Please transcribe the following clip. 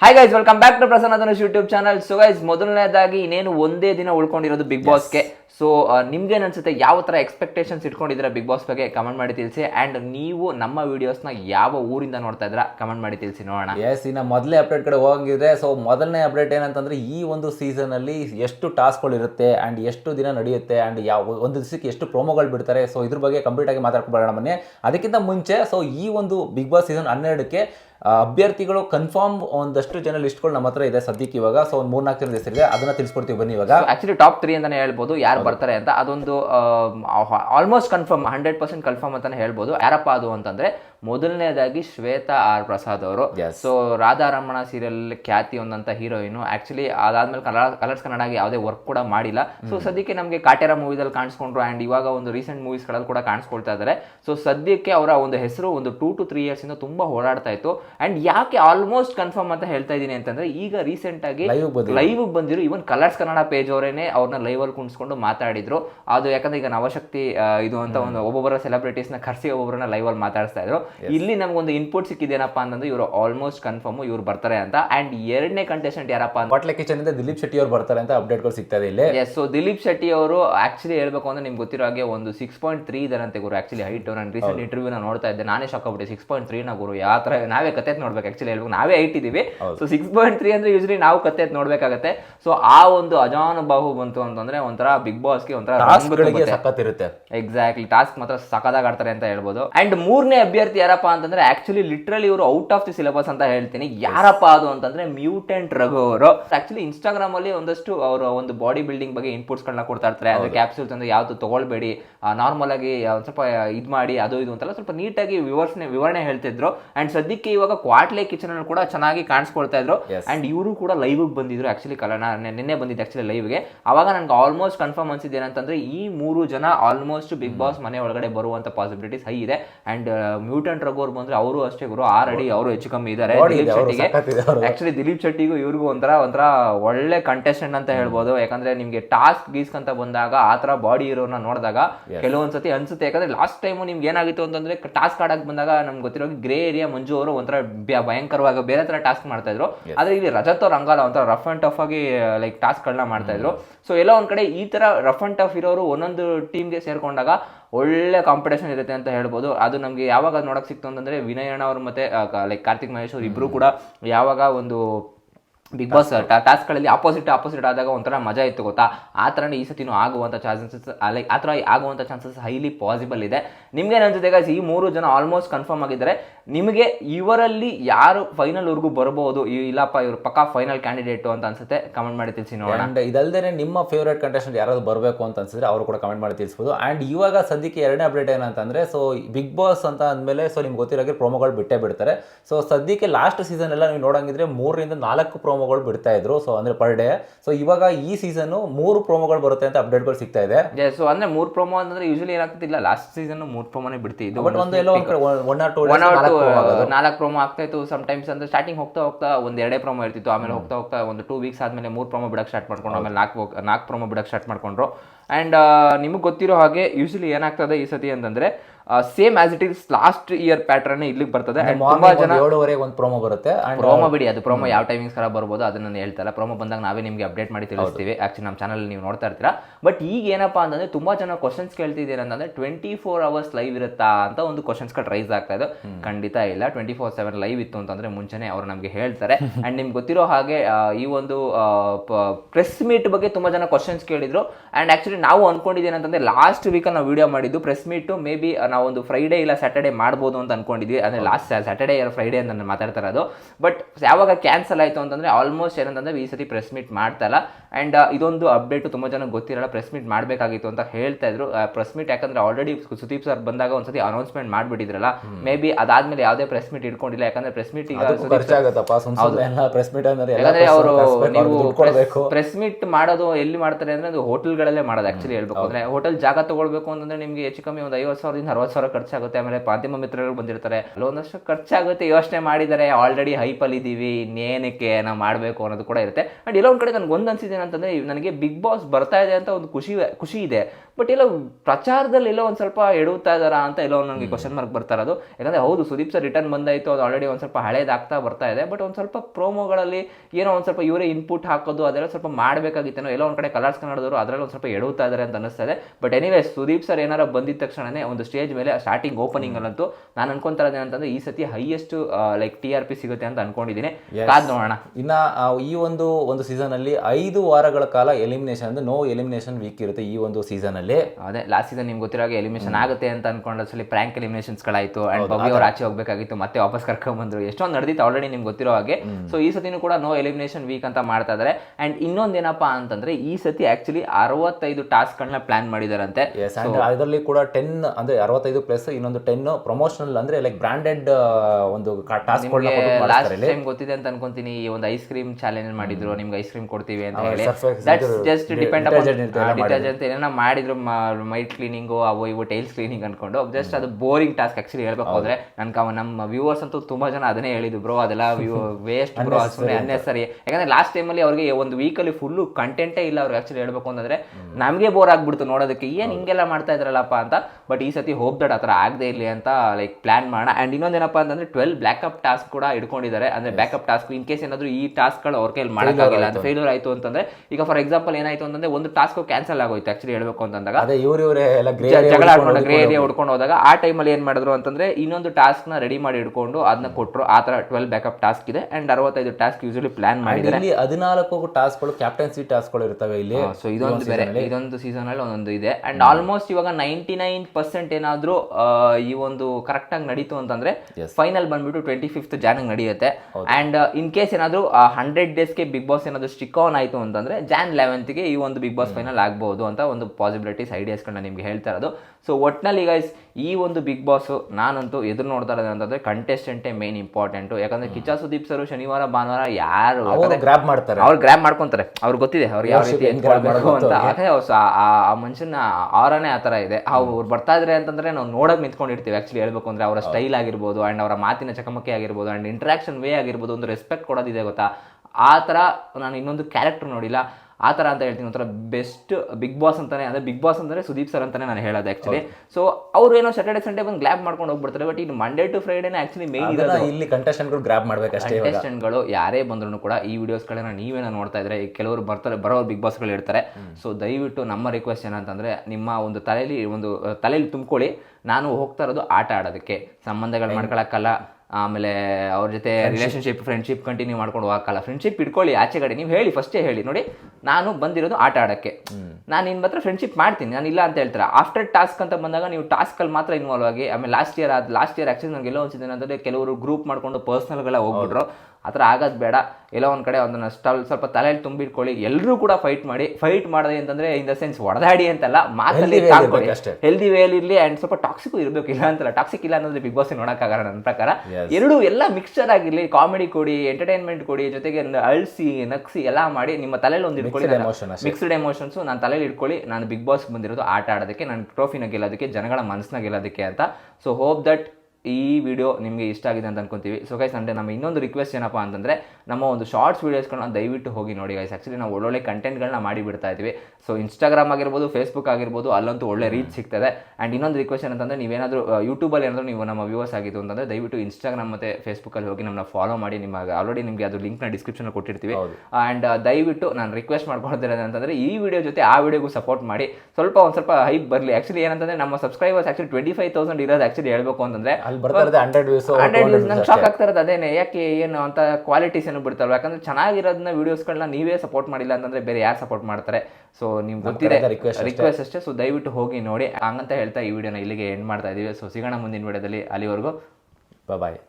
Hi guys welcome back to Prasanna Dhanush YouTube channel so guys ಮೊದಲನೇದಾಗಿ ಇನ್ನೇನು ಒಂದೇ ದಿನ ಉಳ್ಕೊಂಡಿರೋದು ಬಿಗ್ ಬಾಸ್ಗೆ ಸೊ ನಿಮ್ಗೇನು ಅನಿಸುತ್ತೆ ಯಾವ ಥರ ಎಕ್ಸ್ಪೆಕ್ಟೇಷನ್ಸ್ ಇಟ್ಕೊಂಡಿದ್ದೀರಾ ಬಿಗ್ ಬಾಸ್ ಬಗ್ಗೆ ಕಮೆಂಟ್ ಮಾಡಿ ತಿಳಿಸಿ. ಆ್ಯಂಡ್ ನೀವು ನಮ್ಮ ವೀಡಿಯೋಸ್ನ ಯಾವ ಊರಿಂದ ನೋಡ್ತಾ ಇದ್ದೀರಾ? ಕಮೆಂಟ್ ಮಾಡಿ ತಿಳಿಸಿ ನೋಡೋಣ. ಎಸ್ ಇನ್ನು ಮೊದಲೇ ಅಪ್ಡೇಟ್ ಕಡೆ ಹೋಗಿದ್ರೆ ಸೊ ಮೊದಲನೇ ಅಪ್ಡೇಟ್ ಏನಂತಂದ್ರೆ ಈ ಒಂದು ಸೀಸನಲ್ಲಿ ಎಷ್ಟು ಟಾಸ್ಕ್ಗಳಿರುತ್ತೆ ಇರುತ್ತೆ ಅಂಡ್ ಎಷ್ಟು ದಿನ ನಡೆಯುತ್ತೆ ಆ್ಯಂಡ್ ಯಾವ ಒಂದು ದಿವಸಕ್ಕೆ ಎಷ್ಟು ಪ್ರೋಮೋಗಳು ಬಿಡ್ತಾರೆ. ಸೊ ಇದ್ರ ಬಗ್ಗೆ ಕಂಪ್ಲೀಟ್ ಆಗಿ ಮಾತಾಡ್ಕೊಬೋಣ ಬನ್ನಿ. ಅದಕ್ಕಿಂತ ಮುಂಚೆ ಸೊ ಈ ಒಂದು ಬಿಗ್ ಬಾಸ್ ಸೀಸನ್ ಹನ್ನೆರಡಕ್ಕೆ ಅಭ್ಯರ್ಥಿಗಳು ಕನ್ಫರ್ಮ್ ಒಂದಷ್ಟು ಜನ ಲಿಸ್ಟ್ಗಳು ನಮ್ಮ ಹತ್ರ ಇದೆ ಸದ್ಯಕ್ಕೆ ಇವಾಗ. ಸೊ ಒಂದು ಮೂರ್ನಾಲ್ಕು ಜನ ಹೆಸರಿದೆ. ಅದನ್ನ ತಿಳಿಸ್ಕೊಡ್ತೀವಿ ಬನ್ನಿ ಇವಾಗ. ಆಕ್ಚುಲಿ ಟಾಪ್ ತ್ರೀ ಅಂತಾನೆ ಹೇಳ್ಬೋದು. ಯಾರು ಬರ್ತಾರೆ ಅಂತ ಅದೊಂದು almost confirm hundred percent confirm ಅಂತಾನೆ ಹೇಳ್ಬೋದು. ಯಾರಪ್ಪ ಅದು ಅಂತಂದ್ರೆ ಮೊದಲನೇದಾಗಿ ಶ್ವೇತಾ ಆರ್ ಪ್ರಸಾದ್ ಅವರು. ಸೊ ರಾಧಾರಮಣ ಸೀರಿಯಲ್ ಖ್ಯಾತಿ ಹೊಂದಂತ ಹೀರೋಯಿನ್ ಆಕ್ಚುಲಿ ಅದಾದ್ಮೇಲೆ ಕಲರ್ ಕಲರ್ಸ್ ಕನ್ನಡ ಯಾವುದೇ ವರ್ಕ್ ಕೂಡ ಮಾಡಿಲ್ಲ. ಸೊ ಸದ್ಯಕ್ಕೆ ನಮಗೆ ಕಾಟೇರ ಮೂವಿದಲ್ಲಿ ಕಾಣಿಸ್ಕೊಂಡ್ರು ಅಂಡ್ ಇವಾಗ ಒಂದು ರೀಸೆಂಟ್ ಮೂವೀಸ್ಗಳಲ್ಲಿ ಕೂಡ ಕಾಣಿಸ್ಕೊಳ್ತಾ ಇದ್ದಾರೆ ಸೊ ಸದ್ಯಕ್ಕೆ ಅವರ ಒಂದು ಹೆಸರು ಒಂದು ಟೂ ಟು ತ್ರೀ ಇಯರ್ಸ್ ಇಂದ ತುಂಬಾ ಓಡಾಡ್ತಾ ಇತ್ತು. ಅಂಡ್ ಯಾಕೆ ಆಲ್ಮೋಸ್ಟ್ ಕನ್ಫರ್ಮ್ ಅಂತ ಹೇಳ್ತಾ ಇದ್ದೀನಿ ಅಂತಂದ್ರೆ ಈಗ ರೀಸೆಂಟ್ ಆಗಿ. ಲೈವ್ ಬಂದಿರು. ಇವನ್ ಕಲರ್ಸ್ ಕನ್ನಡ ಪೇಜ್ ಅವರೇನೆ ಅವ್ರನ್ನ ಲೈವ್ ಅಲ್ಲಿ ಕುಣಿಸ್ಕೊಂಡು ಮಾತಾಡಿದ್ರು. ಅದು ಯಾಕಂದ್ರೆ ಈಗ ನವಶಕ್ತಿ ಇದು ಅಂತ ಒಂದು ಒಬ್ಬೊಬ್ಬರ ಸೆಲೆಬ್ರಿಟೀಸ್ನ ಕರ್ಸಿ ಒಬ್ಬೊಬ್ಬರನ್ನ ಲೈವ್ ಅಲ್ಲಿ ಮಾತಾಡಿಸ್ತಾ ಇದ್ರು. ಇಲ್ಲಿ ನಮ್ಗೊಂದು ಇನ್ಪುಟ್ ಸಿಕ್ಕಿದೇನಪ್ಪ ಅಂತಂದ್ರೆ ಇವರು ಆಲ್ಮೋಸ್ಟ್ ಕನ್ಫರ್ಮ್ ಇವ್ರು ಬರ್ತಾರೆ ಅಂತ. ಅಂಡ್ ಎರಡನೇ ಕಂಟೆಸ್ಟೆಂಟ್ ಯಾರಪ್ಪ ಅಂತ ಬಾಟ್ಲೆ ಕಿಚನ್ ಇಂದ ದಿಲೀಪ್ ಶೆಟ್ಟಿ ಅವರು ಬರ್ತಾರೆ ಅಂತ ಅಪ್ಡೇಟ್ಗಳು ಸಿಗ್ತಾ ಇದೆ ಇಲ್ಲಿ. ಎಸ್ ಸೊ ದಿಲೀಪ್ ಶೆಟ್ಟಿ ಅವರು ಆಕ್ಚುಲಿ ಹೇಳ್ಬೇಕು ಅಂದ್ರೆ ನಿಮ್ಗೆ ಗೊತ್ತಿರೋ ಹಾಗೆ ಒಂದು ಸಿಕ್ಸ್ ಪಾಯಿಂಟ್ ತ್ರೀ ಇದಾರಂತೆ ಗುರು ಆಕ್ಚುಲಿ ಹೈಟ್ ನಾನು ರೀಸೆಂಟ್ ಇಂಟರ್ವ್ಯೂ ನಾನು ನೋಡ್ತಾ ಇದ್ದೆ. ನಾನೇ ಶಾಕ್ ಆಗ್ಬಿಟ್ಟೆ. ಸಿಕ್ಸ್ ಪಾಯಿಂಟ್ ತ್ರೀ ನ ಗುರು ಯಾವ ತರ ನಾವೇ ಕತೆ ನೋಡ್ಬೇಕು ಆಕ್ಚುಲಿ ಹೇಳ್ಬೇಕು. ನಾವೇ ಹೈಟ್ ಇದೀವಿ. ಸೊ ಸಿಕ್ಸ್ ಪಾಯಿಂಟ್ ತ್ರೀ ಅಂದ್ರೆ ಯೂಸ್ಲಿ ನಾವು ಕತೆ ನೋಡ್ಬೇಕಾಗತ್ತೆ. ಸೊ ಆ ಒಂದು ಅಜಾನುಬಾಹು ಬಂತು ಅಂತಂದ್ರೆ ಒಂಥರ ಬಿಗ್ ಬಾಸ್ಗೆ ಒಂಥರ ಇರುತ್ತೆ. ಎಕ್ಸಾಕ್ಟ್ಲಿ ಟಾಸ್ಕ್ ಮಾತ್ರ ಸಖತ್ತಾಗಿ ಆಡ್ತಾರೆ ಅಂತ ಹೇಳ್ಬೋದು. ಅಂಡ್ ಮೂರನೇ ಅಭ್ಯರ್ಥಿ ಯಾರಪ್ಪ ಅಂತಂದ್ರೆ ಆಕ್ಚುಲಿ ಲಿಟ್ರಲಿ ಇವರು ಔಟ್ ಆಫ್ ದಿ ಸಿಲೆಬಸ್ ಅಂತ ಹೇಳ್ತೀನಿ. ಯಾರಪ್ಪ ಅದು ಅಂತಂದ್ರೆ ಮ್ಯೂಟೆಂಟ್ ರಘು ಅವರು. ಆಕ್ಚುಲಿ ಇನ್ಸ್ಟಾಗ್ರಾಮ್ ಅಲ್ಲಿ ಒಂದಷ್ಟು ಅವರ ಒಂದು ಬಾಡಿ ಬಿಲ್ಡಿಂಗ್ ಬಗ್ಗೆ ಇನ್ಪುಟ್ಸ್ ಗಳನ್ನ ಕೊಡ್ತಾ ಇರ್ತಾರೆ. ಅದು ಕ್ಯಾಪ್ಸೂಲ್ಸ್ ಅಂದ್ರೆ ಯಾವ್ದು ತಗೊಳ್ಬೇಡಿ ನಾರ್ಮಲ್ ಆಗಿ ಒಂದ್ ಸ್ವಲ್ಪ ಇದ್ ಮಾಡಿ ಅದು ಇದು ಅಂತೆಲ್ಲ ಸ್ವಲ್ಪ ನೀಟಾಗಿ ವಿವರ್ಸನೆ ವಿವರಣೆ ಹೇಳ್ತಿದ್ರು. ಅಂಡ್ ಸದ್ಯಕ್ಕೆ ಇವಾಗ ಕ್ವಾಟ್ಲೆ ಕಿಚನ್ ಅಲ್ಲಿ ಕೂಡ ಚೆನ್ನಾಗಿ ಕಾಣಿಸ್ಕೊಳ್ತಾ ಇದ್ರು. ಅಂಡ್ ಇವರು ಕೂಡ ಲೈವ್ ಬಂದಿದ್ರು ಆಕ್ಚುಲಿ ಕಲ ನಿನ್ನೆ ಬಂದಿದ್ದು ಆಕ್ಚುಲಿ ಲೈವ್ಗೆ ಅವಾಗ ನನ್ಗೆ ಆಲ್ಮೋಸ್ಟ್ ಕನ್ಫರ್ಮ್ ಅನ್ಸಿದ್ದು ಏನಂತಂದ್ರೆ ಈ ಮೂರು ಜನ ಆಲ್ಮೋಸ್ಟ್ ಬಿಗ್ ಬಾಸ್ ಮನೆ ಒಳಗಡೆ ಬರುವಂತ ಪಾಸಿಬಿಲಿಟೀಸ್ ಹೈ ಇದೆ. ಅಂಡ್ ಮ್ಯೂಟೆಂಟ್ ರಘು ಅವ್ರು ಬಂದ್ರೆ ಅವರು ಅಷ್ಟೇ ಗುರು. ಆರ್ ಅಡಿ ಅವರು ಹೆಚ್ಚು ಕಮ್ಮಿ ಇದ್ದಾರೆ ದಿಲೀಪ್ ಶೆಟ್ಟಿಗೆ ಆಕ್ಚುಲಿ ದಿಲೀಪ್ ಶೆಟ್ಟಿಗೂ ಇವ್ರಿಗೂ ಒಂಥರ ಒಂಥರ ಒಳ್ಳೆ ಕಂಟೆಸ್ಟೆಂಟ್ ಅಂತ ಹೇಳ್ಬೋದು. ಯಾಕಂದ್ರೆ ನಿಮ್ಗೆ ಟಾಸ್ಕ್ ಗೀಸ್ಕಂತ ಅಂತ ಬಂದಾಗ ಆ ತರ ಬಾಡಿ ಇರೋನ ನೋಡಿದಾಗ ಕೆಲವೊಂದ್ಸತಿ ಅನ್ಸುತ್ತೆ. ಯಾಕಂದ್ರೆ ಲಾಸ್ಟ್ ಟೈಮ್ ನಿಮ್ಗೆ ಏನಾಗಿತ್ತು ಅಂತಂದ್ರೆ ಟಾಸ್ಕ್ ಆಡಕ್ ಬಂದಾಗ ನಮ್ಗೆ ಗೊತ್ತಿರೋ ಗ್ರೇ ಏರಿಯಾ ಮಂಜು ಅವರು ಒಂಥರ ಭಯಂಕರವಾಗಿ ಬೇರೆ ತರ ಟಾಸ್ಕ್ ಮಾಡ್ತಾ ಇದ್ರು. ಆದ್ರೆ ಇಲ್ಲಿ ರಜತ್ ಅವ್ರ ಹಂಗಲ್ಲ ಒಂಥರ ರಫ್ ಅಂಡ್ ಟಫ್ ಆಗಿ ಲೈಕ್ ಟಾಸ್ಕ್ ಗಳನ್ನ ಮಾಡ್ತಾ ಇದ್ರು. ಸೊ ಎಲ್ಲ ಒಂದ್ ಕಡೆ ಈ ತರ ರಫ್ ಅಂಡ್ ಟಫ್ ಇರೋರು ಒಂದೊಂದು ಟೀಮ್ಗೆ ಸೇರ್ಕೊಂಡಾಗ ಒಳ್ಳೆ ಕಾಂಪಿಟೇಷನ್ ಇರುತ್ತೆ ಅಂತ ಹೇಳ್ಬೋದು. ಅದು ನಮಗೆ ಯಾವಾಗ ನೋಡೋಕೆ ನೋಡಕ್ ಸಿಕ್ತು ಅಂತಂದ್ರೆ ವಿನಯಣ್ಣ ಅವರು ಅವ್ರು ಮತ್ತೆ ಲೈಕ್ ಕಾರ್ತಿಕ್ ಮಹೇಶ್ ಅವ್ರು ಇಬ್ಬರು ಕೂಡ ಯಾವಾಗ ಒಂದು ಬಿಗ್ ಬಾಸ್ ಟಾಸ್ಕ್ಗಳಲ್ಲಿ ಆಪೋಸಿಟ್ ಆಪೋಸಿಟ್ ಆದಾಗ ಒಂಥರ ಮಜಾ ಇತ್ತು ಗೊತ್ತಾ? ಆ ಥರನೇ ಈ ಸತಿನೂ ಆಗುವಂಥ ಚಾನ್ಸಸ್ ಲೈಕ್ ಆ ಥರ ಆಗುವಂಥ ಚಾನ್ಸಸ್ ಹೈಲಿ ಪಾಸಿಬಲ್ ಇದೆ. ನಿಮ್ಗೆ ಅನ್ಸುತ್ತೆ ಗಾಯ್ಸ್ ಈ ಮೂರು ಜನ ಆಲ್ಮೋಸ್ಟ್ ಕನ್ಫರ್ಮ್ ಆಗಿದ್ದಾರೆ. ನಿಮಗೆ ಇವರಲ್ಲಿ ಯಾರು ಫೈನಲ್ ವರ್ಗೂ ಬರ್ಬೋದು ಈ- ಇಲ್ಲಪ್ಪ ಇವರು ಪಕ್ಕ ಫೈನಲ್ ಕ್ಯಾಂಡಿಡೇಟು ಅಂತ ಅನ್ಸುತ್ತೆ. ಕಮೆಂಟ್ ಮಾಡಿ ತಿಳಿಸಿ ನೋಡೋಣ. ಅಂಡ್ ಇದಲ್ದೇನೆ ನಿಮ್ಮ ಫೇವ್ರೇಟ್ ಕಂಟೆಸ್ಟೆಂಟ್ ಯಾರಾದ್ರು ಬರಬೇಕು ಅಂತ ಅನ್ಸಿದ್ರೆ ಅವರು ಕೂಡ ಕಮೆಂಟ್ ಮಾಡಿ ತಿಳಿಸ್ಬೋದು. ಅಂಡ್ ಇವಾಗ ಸದ್ಯಕ್ಕೆ ಎರಡನೇ ಅಪ್ಡೇಟ್ ಏನಂತಂದ್ರೆ ಸೊ ಬಿಗ್ ಬಾಸ್ ಅಂತ ಅಂದಮೇಲೆ ಸೊ ನಿಮ್ಗೆ ಗೊತ್ತಿರೋಗೆ ಪ್ರೋಮೋಗಳು ಬಿಟ್ಟೇ ಬಿಡ್ತಾರೆ. ಸೊ ಸದ್ಯಕ್ಕೆ ಲಾಸ್ಟ್ ಸೀಸನ್ ಎಲ್ಲ ನೀವು ನೋಡಂಗಿದ್ರೆ ಮೂರರಿಂದ ನಾಲ್ಕು ಪ್ರೋಮೋಗಳು ಬಿಡ್ತಾ ಇದ್ರು ಸೊ ಅಂದ್ರೆ ಪರ್ ಡೇ ಸೊ ಇವಾಗ ಈ ಸೀಸನ್ ಮೂರು ಪ್ರೋಮೋಗಳು ಬರುತ್ತೆ ಅಂತ ಅಪ್ಡೇಟ್ಗಳು ಸಿಗ್ತಾ ಇದೆ. ಸೊ ಅಂದ್ರೆ ಮೂರು ಪ್ರೋಮೋ ಅಂತಂದ್ರೆ ಯೂಶಲಿ ಏನಾಗ್ತಿಲ್ಲ ಲಾಸ್ಟ್ ಸೀಸನ್ ಮೂರು ಪ್ರೊಮೋನೇ ಬಿಡ್ತಿದ್ದು ಬಟ್ ಒಂದು ಎಲ್ಲೋ one or two one or two ನಾಲ್ಕು ಪ್ರೋಮೋ ಆಗ್ತಾ ಇತ್ತು. ಸಮ್ ಟೈಮ್ಸ್ ಅಂದ್ರೆ ಸ್ಟಾರ್ಟಿಂಗ್ ಹೋಗ್ತಾ ಹೋಗ್ತಾ ಒಂದ್ ಎರಡೇ ಪ್ರೋಮೋ ಇರ್ತಿತ್ತು. ಆಮೇಲೆ ಹೋಗ್ತಾ ಹೋಗ್ತಾ ಒಂದು ಟೂ ವೀಕ್ಸ್ ಆದ್ಮೇಲೆ ಮೂರ್ ಪ್ರೋಮೋ ಬಿಡಕ್ ಸ್ಟಾರ್ಟ್ ಮಾಡ್ಕೊಂಡು ಆಮೇಲೆ ನಾಲ್ಕು ನಾಲ್ಕು ಪ್ರೊಮೋ ಬಿಡಕ್ ಸ್ಟಾರ್ಟ್ ಮಾಡ್ಕೊಂಡ್ರು. ಅಂಡ್ ನಿಮಗೆ ಗೊತ್ತಿರೋ ಹಾಗೆ ಯೂಶಲಿ ಏನಾಗ್ತದೆ ಈ ಸತಿ ಅಂತಂದ್ರೆ same as it is last year pattern ಇಲ್ಲಿಗೆ ಬರ್ತದೆ. ತುಂಬಾ ಜನ ಏಳುವರೆಗೆ ಒಂದು ಪ್ರೋಮೋ ಬರುತ್ತೆ ಪ್ರೋಮೋ ಬಿಡಿ ಅದು ಪ್ರೋಮೋ ಯಾವ ಟೈಮಿಂಗ್ಸ್ ಕರ ಬರ್ಬೋದು ಅದನ್ನ ನಾನು ಹೇಳ್ತಾ ಇಲ್ಲ. ಪ್ರೋಮೋ ಬಂದಾಗ ನಾವೇ ನಿಮಗೆ ಅಪ್ಡೇಟ್ ಮಾಡಿ ತಿಳಿಸ್ತೀವಿ. ಆಕ್ಚುಲಿ ನಮ್ಮ ಚಾನಲ್ ನೀವು ನೋಡ್ತಾ ಇರ್ತೀರಾ. ಬಟ್ ಈಗ ಏನಪ್ಪಾ ಅಂತಂದ್ರೆ ತುಂಬಾ ಜನ ಕ್ವಶನ್ಸ್ ಕೇಳ್ತಿದ್ದೀರ ಅಂತಂದ್ರೆ ಟ್ವೆಂಟಿ ಫೋರ್ ಅವರ್ಸ್ ಲೈವ್ ಇರುತ್ತಾ ಅಂತ ಒಂದು ಕ್ವಶನ್ಸ್ ಕಟ್ ರೈಸ್ ಆಗ್ತಾ ಇದೆ. ಖಂಡಿತ ಇಲ್ಲ. ಟ್ವೆಂಟಿ ಫೋರ್ ಸೆವೆನ್ ಲೈವ್ ಇತ್ತು ಅಂತಂದ್ರೆ ಮುಂಚೆನೆ ಅವ್ರು ನಮಗೆ ಹೇಳ್ತಾರೆ. ಅಂಡ್ ನಿಮ್ಗೆ ಗೊತ್ತಿರೋ ಹಾಗೆ ಈ ಒಂದು ಪ್ರೆಸ್ ಮೀಟ್ ಬಗ್ಗೆ ತುಂಬಾ ಜನ ಕ್ವಶನ್ಸ್ ಕೇಳಿದ್ರು. ಅಂಡ್ ಆಕ್ಚುಲಿ ನಾವು ಅನ್ಕೊಂಡಿದ್ದೇನೆ ಅಂತಂದ್ರೆ ಲಾಸ್ಟ್ ವೀಕ್ ನಾವು ವಿಡಿಯೋ ಮಾಡಿದ್ದು ಪ್ರೆಸ್ ಮೀಟ್ ಮೇ ಬಿ ನಾವು ಒಂದು ಫ್ರೈಡೇ ಇಲ್ಲ ಸ್ಯಾಟರ್ಡೇ ಮಾಡ್ಬೋದು ಅಂತ ಅನ್ಕೊಂಡಿದ್ವಿ. ಅಂದ್ರೆ ಲಾಸ್ಟ್ ಸ್ಯಾಟರ್ಡೇ ಫ್ರೈಡೇ ಅಂತ ನಾನು ಮಾತಾಡ್ತಾ ಇರೋದು. ಬಟ್ ಯಾವಾಗ ಕ್ಯಾನ್ಸಲ್ ಆಯಿತು ಅಂತಂದ್ರೆ ಆಲ್ಮೋಸ್ಟ್ ಏನಂತಂದ್ರೆ ಈ ಸತಿ ಪ್ರೆಸ್ ಮೀಟ್ ಮಾಡ್ತಾ ಆ್ಯಂಡ್ ಅಂಡ್ ಇದೊಂದು ಅಪ್ಡೇಟ್ ತುಂಬಾ ಜನ ಗೊತ್ತಿರಲ್ಲ ಪ್ರೆಸ್ ಮೀಟ್ ಮಾಡಬೇಕಾಗಿತ್ತು ಅಂತ ಹೇಳ್ತಾ ಇದ್ರು. ಪ್ರೆಸ್ ಮೀಟ್ ಯಾಕಂದ್ರೆ ಆಲ್ರೆಡಿ ಸುದೀಪ್ ಸರ್ ಬಂದಾಗ ಒಂದ್ಸತಿ ಅನೌನ್ಸ್ಮೆಂಟ್ ಮಾಡಿಬಿಟ್ಟಿದ್ರಲ್ಲ. ಮೇ ಬಿ ಅದಾದ್ಮೇಲೆ ಯಾವುದೇ ಪ್ರೆಸ್ ಮೀಟ್ ಇಟ್ಕೊಂಡಿಲ್ಲ. ಯಾಕಂದ್ರೆ ಪ್ರೆಸ್ ಮೀಟ್ ಪ್ರೆಸ್ ಮೀಟ್ ಯಾಕಂದ್ರೆ ಅವರು ನೀವು ಪ್ರೆಸ್ ಮೀಟ್ ಮಾಡೋದು ಎಲ್ಲಿ ಮಾಡ್ತಾರೆ ಅಂದ್ರೆ ಅದು ಹೋಟೆಲ್ಗಳಲ್ಲೇ ಮಾಡೋದು ಆಕ್ಚುಲಿ ಹೇಳ್ಬೇಕು. ಅಂದ್ರೆ ಹೋಟೆಲ್ ಜಾಗ ತಗೊಳ್ಬೇಕು ಅಂತಂದ್ರೆ ನಿಮ್ಗೆ ಹೆಚ್ಚು ಕಮ್ಮಿ ಒಂದು ಐವತ್ತು ಸಾವಿರದಿಂದ ಅರವತ್ತು ಸಾವಿರ ಖರ್ಚಾಗುತ್ತೆ ಆಮೇಲೆ ಮಾಧ್ಯಮ ಮಿತ್ರಗಳು ಬಂದಿರ್ತಾರೆ. ಅಲ್ಲೊಂದಷ್ಟು ಖರ್ಚಾಗುತ್ತೆ ಯೋಚನೆ ಮಾಡಿದರೆ ಆಲ್ರೆಡಿ ಹೈಪಲ್ಲಿ ಇದ್ದೀವಿ ಇನ್ನೇನಕ್ಕೆ ನಾವು ಮಾಡಬೇಕು ಅನ್ನೋದು ಕೂಡ ಇರುತ್ತೆ. ಆ್ಯಂಡ್ ಎಲ್ಲೋ ಒಂದು ಕಡೆ ನನಗೆ ಒಂದು ಅನಿಸಿದೆ ಅಂತಂದ್ರೆ ನನಗೆ ಬಿಗ್ ಬಾಸ್ ಬರ್ತಾ ಇದೆ ಅಂತ ಒಂದು ಖುಷಿ ಖುಷಿ ಇದೆ. ಬಟ್ ಎಲ್ಲೋ ಪ್ರಚಾರದಲ್ಲಿ ಎಲ್ಲೋ ಒಂದು ಸ್ವಲ್ಪ ಎಡುತ್ತಾ ಇದ್ದಾರಾ ಅಂತ ಎಲ್ಲೋ ನನಗೆ ಕ್ವಶನ್ ಮಾರ್ಕ್ ಬರ್ತಾ ಇರೋದು. ಯಾಕಂದ್ರೆ ಹೌದು ಸುದೀಪ್ ಸರ್ ರಿಟರ್ನ್ ಬಂದಾಯಿತು ಅದು ಆಲ್ರೆಡಿ ಒಂದು ಸ್ವಲ್ಪ ಹಳೇದಾಗ್ತಾ ಬರ್ತಾ ಇದೆ. ಬಟ್ ಒಂದು ಸ್ವಲ್ಪ ಪ್ರೋಮೋಗಳಲ್ಲಿ ಏನೋ ಒಂದು ಸ್ವಲ್ಪ ಇವರೇ ಇನ್ಪುಟ್ ಹಾಕೋದು ಅದೆಲ್ಲ ಸ್ವಲ್ಪ ಮಾಡಬೇಕಾಗಿತ್ತೇನೋ ಎಲ್ಲೋ ಒಂದು ಕಡೆ ಕಲರ್ಸ್ ಕನ್ನಡದವರು ಅದರಲ್ಲಿ ಒಂದು ಸ್ವಲ್ಪ ಎಡುತ್ತಾ ಇದ್ದಾರೆ ಅಂತ ಅನಿಸ್ತಾ ಇದೆ. ಬಟ್ ಎನಿವೇ ಸುದೀಪ್ ಸರ್ ಏನಾರ ಬಂದಿದ್ದ ತಕ್ಷಣನೇ ಒಂದು ಸ್ಟೇಜ್ ಮೇಲೆ ಸ್ಟಾರ್ಟಿಂಗ್ ಓಪನಿಂಗ್ ಅಂತೂ ನಾನು ಅನ್ಕೊಂತಾ ಏನಂತಂದ್ರೆ ಈ ಸತಿ highest like T R P ಸಿಗುತ್ತೆ ಅಂತ ಅನ್ಕೊಂಡಿದ್ದೀನಿ. ಕಾದ್ ನೋಡೋಣ. ಇನ್ನ ಈ ಒಂದು ಒಂದು ಸೀಸನ್ ಅಲ್ಲಿ ಐದು ವಾರಗಳ ಕಾಲ ಎಲಿಮಿನೇಷನ್ ಅಂದ್ರೆ ನೋ ಎಲಿಮಿನೇಷನ್ ವೀಕ್ ಇರುತ್ತೆ ಈ ಒಂದು ಸೀಸನ್ ಅಲ್ಲಿ. ಅದೇ ಲಾಸ್ಟ್ ಸೀಸನ್ ನಿಮ್ಗೆ ಗೊತ್ತಿರೋ ಹಾಗೆ ಎಲಿಮಿನೇಷನ್ ಆಗುತ್ತೆ ಅಂತ ಅನ್ಕೊಂಡ ಸಲ ಪ್ರ್ಯಾಂಕ್ ಎಲಿಮಿನೇಷನ್ಸ್ಗಳಾಯಿತು ಅಂಡ್ ಬಬ್ಬಿ ಅವ್ರು ಆಚೆ ಹೋಗ್ಬೇಕಾಗಿತ್ತು ಮತ್ತೆ ವಾಪಸ್ ಕರ್ಕೊಂಡ್ ಬಂದ್ರು. ಎಷ್ಟೊಂದು ನಡೆದಿತ್ತು ಆಲ್ರೆಡಿ ನಿಮ್ಗೆ ಗೊತ್ತಿರೋ ಹಾಗೆ. ಸೊ ಈ ಸತಿನೂ ಕೂಡ ನೋ ಎಲಿಮಿನೇಷನ್ ವೀಕ್ ಅಂತ ಮಾಡ್ತಾ ಇದಾರೆ. ಅಂಡ್ ಇನ್ನೊಂದೇನಪ್ಪ ಅಂತಂದ್ರೆ ಈ ಸತಿ ಆಕ್ಚುಲಿ ಅರವತ್ತೈದು ಟಾಸ್ಕ್ಗಳನ್ನ ಪ್ಲಾನ್ ಮಾಡಿದಾರಂತೆ. ಅದರಲ್ಲಿ ಕೂಡ ಟೆನ್ ಅಂದ್ರೆ ಅರವತ್ತೈದು ಪ್ಲಸ್ ಇನ್ನೊಂದು ಟೆನ್ ಪ್ರಮೋಷನಲ್ ಅಂದ್ರೆ ಲೈಕ್ ಬ್ರಾಂಡೆಡ್ ಒಂದು ಟಾಸ್ಕ್ ಗೊತ್ತಿದೆ ಅಂತ ಅನ್ಕೊಂತೀನಿ ಈ ಒಂದು ಐಸ್ ಕ್ರೀಮ್ ಚಾಲೆಂಜ್ ಮಾಡಿದ್ರು ನಿಮ್ಗೆ ಐಸ್ ಕ್ರೀಮ್ ಕೊಡ್ತೀವಿ ಅಂತ ಹೇಳಿ. ಜಸ್ಟ್ ಡಿಪೆಂಡ್ ಡಿಟರ್ಜೆಂಟ್ ಏನೋ ಮಾಡಿದ್ರು. ಮೈಟ್ ಕ್ಲೀನಿಂಗು ಅವು ಇವು ಟೈಲ್ಸ್ ಕ್ಲೀನಿಂಗ್ ಅನ್ಕೊಂಡು ಜಸ್ಟ್ ಅದು ಬೋರಿಂಗ್ ಟಾಸ್ಕ್ ಆಕ್ಚುಲಿ ಹೇಳ್ಬೇಕು ಹೋದ್ರೆ. ನನ್ಗೆ ನಮ್ಮ ವ್ಯೂವರ್ಸ್ ಅಂತೂ ತುಂಬಾ ಜನ ಅದನ್ನೇ ಹೇಳಿದ್ರು ಬ್ರೋ ಅದೆಲ್ಲ ವೇಸ್ಟ್ ಬ್ರೋ ಸುಮ್ಮನೆ ಅನ್ನೆಸರಿ ಯಾಕಂದ್ರೆ ಲಾಸ್ಟ್ ಟೈಮಲ್ಲಿ ಅವ್ರಿಗೆ ಒಂದು ವೀಕಲ್ಲಿ ಫುಲ್ಲು ಕಂಟೆಂಟೇ ಇಲ್ಲ ಅವ್ರಿಗೆ ಆಕ್ಚುಲಿ ಹೇಳ್ಬೇಕು ಅಂತಂದ್ರೆ ನಮಗೆ ಬೋರ್ ಆಗ್ಬಿಡ್ತು ನೋಡೋದಕ್ಕೆ. ಏನ್ ಹಿಂಗೆಲ್ಲ ಮಾಡ್ತಾ ಇದ್ರಲ್ಲಪ್ಪ ಅಂತ. ಬಟ್ ಈ ಸತಿ ಹೋಪ್ ದಟ್ ಆ ಥರ ಆಗದೆ ಇರಲಿ ಅಂತ ಲೈಕ್ ಪ್ಲಾನ್ ಮಾಡೋಣ. ಅಂಡ್ ಇನ್ನೊಂದೇನಪ್ಪ ಅಂತಂದರೆ ಟ್ವೆಲ್ ಬ್ಯಾಕಪ್ ಟಾಸ್ಕ್ ಕೂಡ ಇಟ್ಕೊಂಡಿದ್ದಾರೆ. ಅಂದರೆ ಬ್ಯಾಕಪ್ ಟಾಸ್ಕ್ ಇನ್ ಕೇಸ್ ಏನಾದರೂ ಈ ಟಾಸ್ಕ್ಗಳು ಅವ್ರ ಕೈಲಿ ಮಾಡೋಕ್ಕಾಗಿಲ್ಲ ಅಂತ ಫೇಲ್ಯೂರ್ ಆಯಿತು ಅಂತಂದ್ರೆ ಈಗ ಫಾರ್ ಎಕ್ಸಾಂಪಲ್ ಏನಾಯ್ತು ಅಂತಂದರೆ ಒಂದು ಟಾಸ್ಕ್ ಕ್ಯಾನ್ಸಲ್ ಆಗೋಯ್ತು ಆ್ಯಕ್ಚುಲಿ ಹೇಳಬೇಕು ಅಂತಂದಾಗ. ಅದೇ ಇವರು ಇವರೇ ಎಲ್ಲ ಜಗಳ ಆಡ್ಕೊಂಡು ಗ್ರೇ ಏರಿಯಾ ಹುಡ್ಕೊಂಡು ಹೋದಾಗ ಆ ಟೈಮಲ್ಲಿ ಏನು ಮಾಡಿದ್ರು ಅಂತಂದ್ರೆ ಇನ್ನೊಂದು ಟಾಸ್ಕ್ನ ರೆಡಿ ಮಾಡಿ ಇಟ್ಕೊಂಡು ಅದನ್ನ ಕೊಟ್ಟರು ಆ ಥರ ಟ್ವೆಲ್ ಬ್ಯಾಕಪ್ ಟಾಸ್ಕ್ ಇದೆ. ಅಂಡ್ ಅರವತ್ತೈದು ಟಾಸ್ಕ್ ಯೂಶಲಿ ಪ್ಲಾನ್ ಮಾಡಿದ್ದಾರೆ. ಇಲ್ಲಿ ಹದಿನಾಲ್ಕು ಟಾಸ್ಕ್ಗಳು ಕ್ಯಾಪ್ಟನ್ಸಿ ಟಾಸ್ಕ್ಗಳು ಇರ್ತವೆ ಇಲ್ಲಿ ಸೊ ಇದೊಂದು ಬೇರೆ ಇದೊಂದು ಸೀಸನ್ ಅಲ್ಲಿ ಒಂದೊಂದು ಇದೆ. ಅಂಡ್ ಆಲ್ಮೋಸ್ಟ್ ಇವಾಗ ನೈಂಟಿ ನೈನ್ ಪರ್ಸೆಂಟ್ ಏನಾದ್ರೂ ಆ, ಈ ಒಂದು ಕರೆಕ್ಟಾಗಿ ನಡೀತು ಅಂತಂದ್ರೆ ಫೈನಲ್ ಬಂದ್ಬಿಟ್ಟು ಟ್ವೆಂಟಿ ಫಿಫ್ತ್ ಜಾನಿಗೆ ನಡೆಯುತ್ತೆ ಅಂಡ್ ಇನ್ ಕೇಸ್ ಏನಾದರೂ ಹಂಡ್ರೆಡ್ ಡೇಸ್ಗೆ ಬಿಗ್ ಬಾಸ್ ಏನಾದರೂ ಸ್ಟಿಕ್ ಆನ್ ಆಯ್ತು ಅಂತಂದ್ರೆ ಜಾನ್ ಲೆವೆಂತ್ಗೆ ಈ ಒಂದು ಬಿಗ್ ಬಾಸ್ ಫೈನಲ್ ಆಗ್ಬೋದು ಅಂತ ಒಂದು ಪಾಸಿಬಿಲಿಟೀಸ್ ಐಡಿಯಾಸ್ಗಳನ್ನ ನಿಮ್ಗೆ ಹೇಳ್ತಾ ಇರೋದು. ಸೊ ಒಟ್ನಲ್ಲಿ ಗೈಸ್ ಈ ಒಂದು ಬಿಗ್ ಬಾಸ್ ನಾನಂತೂ ಎದುರು ನೋಡ್ತಾ ಇರೋದು ಅಂತಂದ್ರೆ ಕಂಟೆಸ್ಟೆಂಟೇ ಮೇನ್ ಇಂಪಾರ್ಟೆಂಟು ಯಾಕಂದ್ರೆ ಕಿಚ್ಚ ಸುದೀಪ್ ಸರ್ ಶನಿವಾರ ಭಾನುವಾರ ಯಾರು ಗ್ರಾಪ್ ಗ್ರಾಬ್ ಮಾಡ್ತಾರೆ. ಅವ್ರು ಗ್ರ್ಯಾಬ್ ಮಾಡ್ಕೊಂತಾರೆ. ಅವ್ರಿಗೆ ಗೊತ್ತಿದೆ ಅವ್ರು ಯಾವ ರೀತಿ ಅಂತ. ಆ ಮನುಷ್ಯನ ಆರನೇ ಆ ಥರ ಇದೆ. ಅವ್ರು ಬರ್ತಾ ಇದ್ರೆ ಅಂತಂದ್ರೆ ನಾವು ನೋಡಕ್ ನಿಂತ್ಕೊಂಡಿರ್ತೀವಿ. ಆಕ್ಚುಲಿ ಹೇಳ್ಬೇಕು ಅಂದ್ರೆ ಅವರ ಸ್ಟೈಲ್ ಆಗಿರ್ಬೋದು ಅಂಡ್ ಅವರ ಮಾತಿನ ಚಕಮಕಿ ಆಗಿರ್ಬೋದು ಅಂಡ್ ಇಂಟ್ರಾಕ್ಷನ್ ವೇ ಆಗಿರ್ಬೋದು ಒಂದು ರೆಸ್ಪೆಕ್ಟ್ ಕೊಡೋದಿದೆ ಗೊತ್ತಾ? ಆ ಥರ ನಾನು ಇನ್ನೊಂದು ಕ್ಯಾರೆಕ್ಟರ್ ನೋಡಿಲ್ಲ. ಆ ಥರ ಅಂತ ಹೇಳ್ತೀನಿ. ಒಂಥರ ಬೆಸ್ಟ್ ಬಿಗ್ ಬಾಸ್ ಅಂತಾನೆ ಅಂದರೆ ಬಿಗ್ ಬಾಸ್ ಅಂದ್ರೆ ಸುದೀಪ್ ಸರ್ ಅಂತಾನೆ ನಾನು ಹೇಳೋದು ಆ್ಯಕ್ಚುಲಿ ಸೊ ಅವ್ರು ಏನೋ ಸ್ಯಾಟರ್ಡೆ ಸಂಡೇ ಬಂದು ಗ್ಲಾಬ್ ಮಾಡ್ಕೊಂಡು ಹೋಗ್ಬಿಡ್ತಾರೆ ಬಟ್ ಇದು ಮಂಡೇ ಟು ಫ್ರೈಡೇನೇ ಆ್ಯಕ್ಚುಲಿ ಮೇನ್ ಇರೋದು. ಇಲ್ಲಿ ಕಂಟೆಸ್ಟೆಂಟ್ಗಳು ಗ್ರಾಬ್ ಮಾಡಬೇಕಷ್ಟೇ ಕಂಟೆಸ್ಟೆಂಟ್ಗಳು ಯಾರೇ ಬಂದ್ರು ಕೂಡ ಈ ವಿಡಿಯೋಸ್ಗಳನ್ನ ನೀವೇನೋ ನೋಡ್ತಾ ಇದ್ರೆ ಕೆಲವರು ಬರ್ತಾರೆ ಬರೋರು ಬಿಗ್ ಬಾಸ್ಗಳು ಇರ್ತಾರೆ. ಸೊ ದಯವಿಟ್ಟು ನಮ್ಮ ರಿಕ್ವೆಸ್ಟ್ ಏನಂತಂದ್ರೆ ನಿಮ್ಮ ಒಂದು ತಲೆಯಲ್ಲಿ ಒಂದು ತಲೆಯಲ್ಲಿ ತುಂಬ್ಕೊಳ್ಳಿ. ನಾನು ಹೋಗ್ತಾ ಇರೋದು ಆಟ ಆಡೋದಕ್ಕೆ. ಸಂಬಂಧಗಳು ಮಾಡ್ಕೊಳಕ್ಕಲ್ಲ. ಆಮೇಲೆ ಅವ್ರ ಜೊತೆ ರಿಲೇಷನ್ಶಿಪ್ ಫ್ರೆಂಡ್ಶಿಪ್ ಕಂಟಿನ್ಯೂ ಮಾಡ್ಕೊಂಡು ಹೋಗಕ್ಕಲ್ಲ. ಫ್ರೆಂಡ್ಶಿಪ್ ಇಟ್ಕೊಳ್ಳಿ ಆಚೆ ಕಡೆ. ನೀವು ಹೇಳಿ ಫಸ್ಟೇ ಹೇಳಿ. ನೋಡಿ ನಾನು ಬಂದಿರೋದು ಆಟ ಆಡೋಕ್ಕೆ. ನಾನು ನಿಮ್ಮ ಹತ್ರ ಫ್ರೆಂಡ್ಶಿಪ್ ಮಾಡ್ತೀನಿ. ನಾನು ಇಲ್ಲ ಅಂತ ಹೇಳ್ತಾರೆ? ಆಫ್ಟರ್ ಟಾಸ್ಕ್ ಅಂತ ಬಂದಾಗ ನೀವು ಟಾಸ್ಕಲ್ಲಿ ಮಾತ್ರ ಇನ್ವಾಲ್ವ್ ಆಗಿ ಆಮೇಲೆ ಲಾಸ್ಟ್ ಇಯರ್ ಅದು ಲಾಸ್ಟ್ ಇಯರ್ ಆ್ಯಕ್ಚುಲಿ ನನಗೆ ಎಲ್ಲೋ ಅನ್ಸಿದೆ ಅಂತಂದರೆ ಕೆಲವರು ಗ್ರೂಪ್ ಮಾಡ್ಕೊಂಡು ಪರ್ಸ್ನಲ್ಗಳ ಹೋಗ್ಬಿಟ್ರು. ಆ ಥರ ಆಗೋದು ಬೇಡ. ಎಲ್ಲೋ ಒಂದು ಕಡೆ ಒಂದನ್ನು ಸ್ಟಲ್ ಸ್ವಲ್ಪ ತಲೆಯಲ್ಲಿ ತುಂಬಿಟ್ಕೊಳ್ಳಿ. ಎಲ್ಲರೂ ಕೂಡ ಫೈಟ್ ಮಾಡಿ ಫೈಟ್ ಮಾಡೋದು ಅಂತಂದ್ರೆ ಇನ್ ದ ಸೆನ್ಸ್ ಹೊಡೆದಾಡಿ ಅಂತಲ್ಲ ಮಾತಲ್ಲಿ ಅಷ್ಟೇ. ಹೆಲ್ದಿ ವೇಲ್ ಇರಲಿ ಆ್ಯಂಡ್ ಸ್ವಲ್ಪ ಟಾಕ್ಸಿಕ್ ಇರಬೇಕು ಇಲ್ಲ ಅಂತಲ್ಲ. ಟಾಕ್ಸಿಕ್ ಇಲ್ಲ ಅನ್ನೋದು ಬಿಗ್ ಬಾಸ್ ನೋಡೋಕ್ಕಾಗಲ್ಲ ನನ್ನ ಪ್ರಕಾರ. ಎರಡು ಎಲ್ಲ ಮಿಕ್ಸ್ಚರ್ ಆಗಿರಲಿ ಕಾಮಿಡಿ ಕೊಡಿ ಎಂಟರ್ಟೈನ್ಮೆಂಟ್ ಕೊಡಿ ಜೊತೆಗೆ ಒಂದು ಅಳ್ಸಿ ನಗ್ಸಿ ಎಲ್ಲ ಮಾಡಿ ನಿಮ್ಮ ತಲೆಯಲ್ಲಿ ಒಂದು ಇಟ್ಕೊಳ್ಳಿ. ಮಿಕ್ಸ್ಡ್ ಎಮೋಷನ್ಸು ನಾನು ತಲೆಯಲ್ಲಿ ಇಟ್ಕೊಳ್ಳಿ. ನಾನು ಬಿಗ್ ಬಾಸ್ ಬಂದಿರೋದು ಆಟ ಆಡೋದಕ್ಕೆ ನಾನು ಟ್ರೋಫಿನ ಗೆಲ್ಲೋದಕ್ಕೆ ಜನಗಳ ಮನಸ್ಸನ್ನ ಗೆಲ್ಲೋದಕ್ಕೆ ಅಂತ. ಸೊ ಹೋಪ್ ದಟ್ ಈ ವಿಡಿಯೋ ನಿಮಗೆ ಇಷ್ಟ ಆಗಿದೆ ಅಂತ ಅನ್ಕೊಂತೀವಿ. ಸೊ ಗೈಸ್ ಅಂದರೆ ನಮ್ಮ ಇನ್ನೊಂದು ರಿಕ್ವೆಸ್ಟ್ ಏನಪ್ಪ ಅಂತಂದರೆ ನಮ್ಮ ಒಂದು ಶಾರ್ಟ್ಸ್ ವೀಡಿಯೋಸ್ಗಳನ್ನ ದಯವಿಟ್ಟು ಹೋಗಿ ನೋಡಿ ಗೈಸ್ ಆ್ಯಕ್ಚುಲಿ ನಾವು ಒಳ್ಳೊಳ್ಳೆ ಕಂಟೆಂಟ್ಗಳನ್ನ ಮಾಡಿ ಬಿಡ್ತಾ ಇದ್ವಿ ಸೊ ಇನ್ಸ್ಟಾಗ್ರಾಮ್ ಆಗಿರ್ಬೋದು ಫೇಸ್ಬುಕ್ ಆಗಿರ್ಬೋದು ಅಲ್ಲಂತೂ ಒಳ್ಳೆ ರೀಚ್ ಸಿಗ್ತದೆ. ಆ್ಯಂಡ್ ಇನ್ನೊಂದು ರಿಕ್ವೆಸ್ಟ್ ಏನಂತಂದರೆ ನೀವೇನಾದರೂ ಯೂಟ್ಯೂಬಲ್ಲಿ ಏನಾದರೂ ನೀವು ನಮ್ಮ ವ್ಯೂವರ್ಸ್ ಆಗಿದ್ದು ಅಂತಂದರೆ ದಯವಿಟ್ಟು ಇನ್ಸ್ಟಾಗ್ರಾಮ್ ಮತ್ತು ಫೇಸ್ಬುಕ್ಕಲ್ಲಿ ಹೋಗಿ ನಮ್ಮನ್ನ ಫಾಲೋ ಮಾಡಿ. ನಿಮಗೆ ಆಲ್ರೆಡಿ ನಿಮಗೆ ಅದು ಲಿಂಕ್ನ ಡಿಸ್ಕ್ರಿಪ್ಷನ್ ಕೊಟ್ಟಿರ್ತೀವಿ. ಆ್ಯಂಡ್ ದಯವಿಟ್ಟು ನಾನು ರಿಕ್ವೆಸ್ಟ್ ಮಾಡ್ಕೊಳ್ತಿರೋದು ಅಂತಂದರೆ ಈ ವಿಡಿಯೋ ಜೊತೆ ಆ ವಿಡಿಯೋಗೂ ಸಪೋರ್ಟ್ ಮಾಡಿ. ಸ್ವಲ್ಪ ಒಂದು ಸ್ವಲ್ಪ ಹೈಪ್ ಬರಲಿ. ಆ್ಯಕ್ಚುಲಿ ಏನಂತಂದರೆ ನಮ್ಮ subscribers actually twenty five thousand ಇರೋದು ಆ್ಯಕ್ಚುಲಿ ಹೇಳಬೇಕು ಅಂತಂದರೆ ಅಲ್ಲಿ ಬರ್ತಾ ಇರೋದು ಹಂಡ್ರೆಡ್ ವ್ಯೂಸ್ ಹಂಡ್ರೆಡ್ ವ್ಯೂಸ್ ನಂಗೆ ಶಾಕ್ ಆಗ್ತಾ ಇರೋದು ಅದೇನೆ ಯಾಕೆ ಏನು ಅಂತ ಕ್ವಾಲಿಟೀಸ್ ಏನು ಬಿಡ್ತಾರಲ್ಲ ಯಾಕಂದ್ರೆ ಚೆನ್ನಾಗಿರೋದನ್ನ ವೀಡಿಯೋಸ್ಗಳನ್ನ ನೀವೇ ಸಪೋರ್ಟ್ ಮಾಡಿಲ್ಲ ಅಂತಂದ್ರೆ ಬೇರೆ ಯಾರು ಸಪೋರ್ಟ್ ಮಾಡ್ತಾರೆ? ಸೊ ನಿಮ್ಗೆ ಗೊತ್ತಿದೆ. ರಿಕ್ವೆಸ್ಟ್ ಅಷ್ಟೇ. ಸೊ ದಯವಿಟ್ಟು ಹೋಗಿ ನೋಡಿ. ಹಂಗಂತ ಹೇಳ್ತಾ ಈ ವಿಡಿಯೋನ ಇಲ್ಲಿಗೆ ಎಂಡ್ ಮಾಡ್ತಾ ಇದೀವಿ. ಸೊ ಸಿಗೋಣ ಮುಂದಿನ ವಿಡಿಯೋದಲ್ಲಿ ಅಲ್ಲಿವರೆಗೂ. ಬಾಯ್